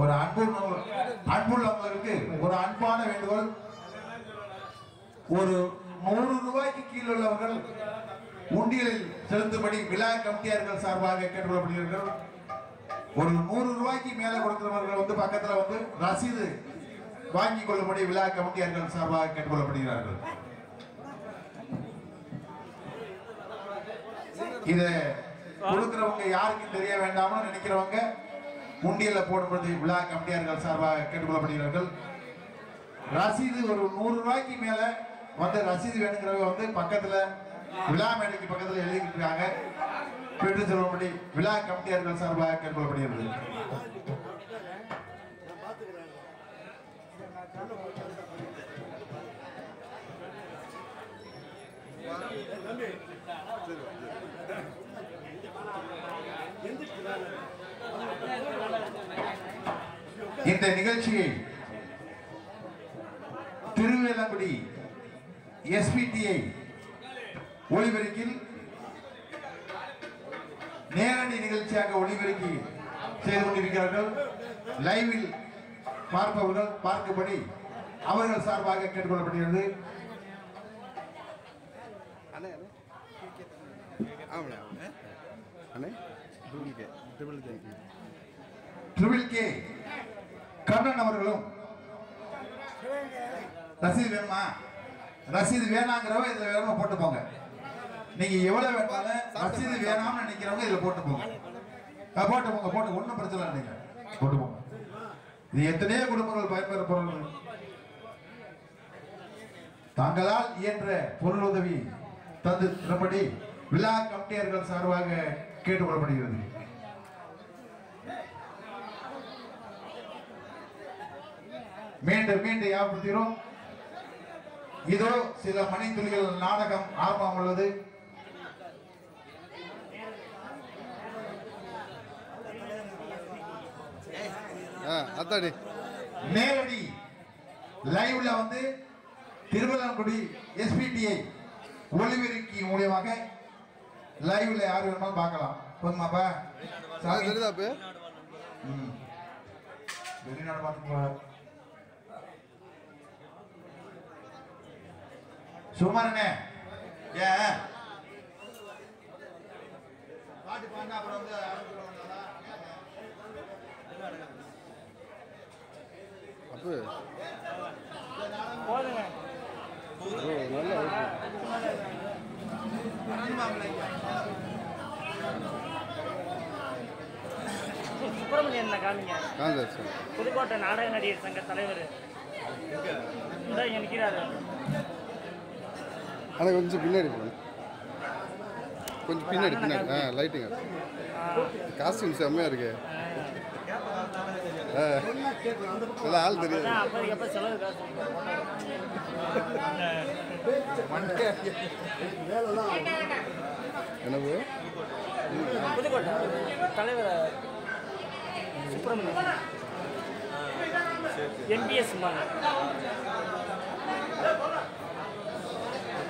ஒரு அன்பு அன்புள்ளவங்களுக்கு ஒரு அன்பான வேண்டுகோள். ஒரு நூறு ரூபாய்க்கு கீழ் உள்ளவர்கள் உண்டியலில் செலுத்தும்படி விழா கமிட்டியார்கள் சார்பாக கேட்டுக்கொள்ளப்படுகிறார்கள். ஒரு நூறு ரூபாய்க்கு மேல கொடுக்கிறவர்கள் வந்து பக்கத்துல வந்து ரசீது வாங்கி கொள்ளும்படி விழா கமிட்டியார்கள் சார்பாக கேட்டுக்கொள்ளப்படுகிறார்கள். இத கொடுக்கிறவங்க யாருக்கும் தெரிய வேண்டாம்னு நினைக்கிறவங்க உண்டியல்ல போடும்படி விழா கமிட்டியார்கள் சார்பாக கேட்டுக்கொள்ளப்படுகிறார்கள். ரசீது ஒரு நூறு ரூபாய்க்கு மேல வந்து ரசீது வேணுங்கிறவங்க வந்து பக்கத்துல விழா மேடைக்கு பக்கத்துல எழுதிட்டு இருக்காங்க பெற்று செல்லும்படி விழா கமிட்டியார்கள் சார்பாக கேட்டுக்கொள்ளப்படுகிறது. இந்த நிகழ்ச்சியை திருவேலங்குடி எஸ்பிடிஐ ஒளிபெருக்கில் நேரடி நிகழ்ச்சியாக ஒளிபெருக்கி செய்து கொண்டிருக்கிறார்கள். லைவில் பார்ப்பவர்கள் பார்க்கும்படி அவர்கள் சார்பாக கேட்டுக்கொள்ளப்படுகிறது. Triple K triple K triple K Kannan அவர்களும். ரசீது வேணுமா? ரசீது வேணாங்கிறவங்க இதுல வேணுமா போட்டு போங்க. நீங்க எவ்வளவு வேணாலும் ரசீது வேணாம்னு நினைக்கிறவங்க இதுல போட்டு போங்க. போட்டு போங்க போட்டு ஒன்றும் பிரச்சனை இல்லைங்க போட்டு போங்க. இது எத்தனையோ குடும்பங்கள் பயன்பெற பொருள் தாங்களால் இயன்ற பொருள் உதவி தந்து தரும்படி விழா கமிட்டியர்கள் சார்பாக கேட்டுக்கொள்ளப்படுகிறது மீண்டும் மீண்டும் ஞாபகப்படுத்துகிறோம் இதோ சில மணித்துளிகள் நாடகம் ஆரம்பம் உள்ளது. ஆ அத்தாடி. நேரடி லைவ்ல வந்து திருவள்ளங்குடி எஸ்பிடிஐ ஒளிபெருக்கி மூலியமாக லைவ்ல யார் வேணுமாலும் பார்க்கலாம். போதுமாப்பா. வெளிநாடு பார்த்துக்கோ சுமாரண்ணே ஏன்? பாட்டு பாடினா அப்புறம் வந்து? அப்போ போதுங்க. சுப்பிரமணியன் காமிங்க. புதுக்கோட்டை நாடக நடிகர் சங்க தலைவர். நிற்கிறாரு ஆனால் கொஞ்சம் பின்னாடி போகணும் கொஞ்சம் பின்னாடி பின்னாடி. ஆ லைட்டுங்க காஸ்டியூம் செம்மையாக இருக்கு. ஆ நல்லா ஆள் தெரியாது என்னவு தலைவர் சுப்பிரமணியன். என்பிஎஸ்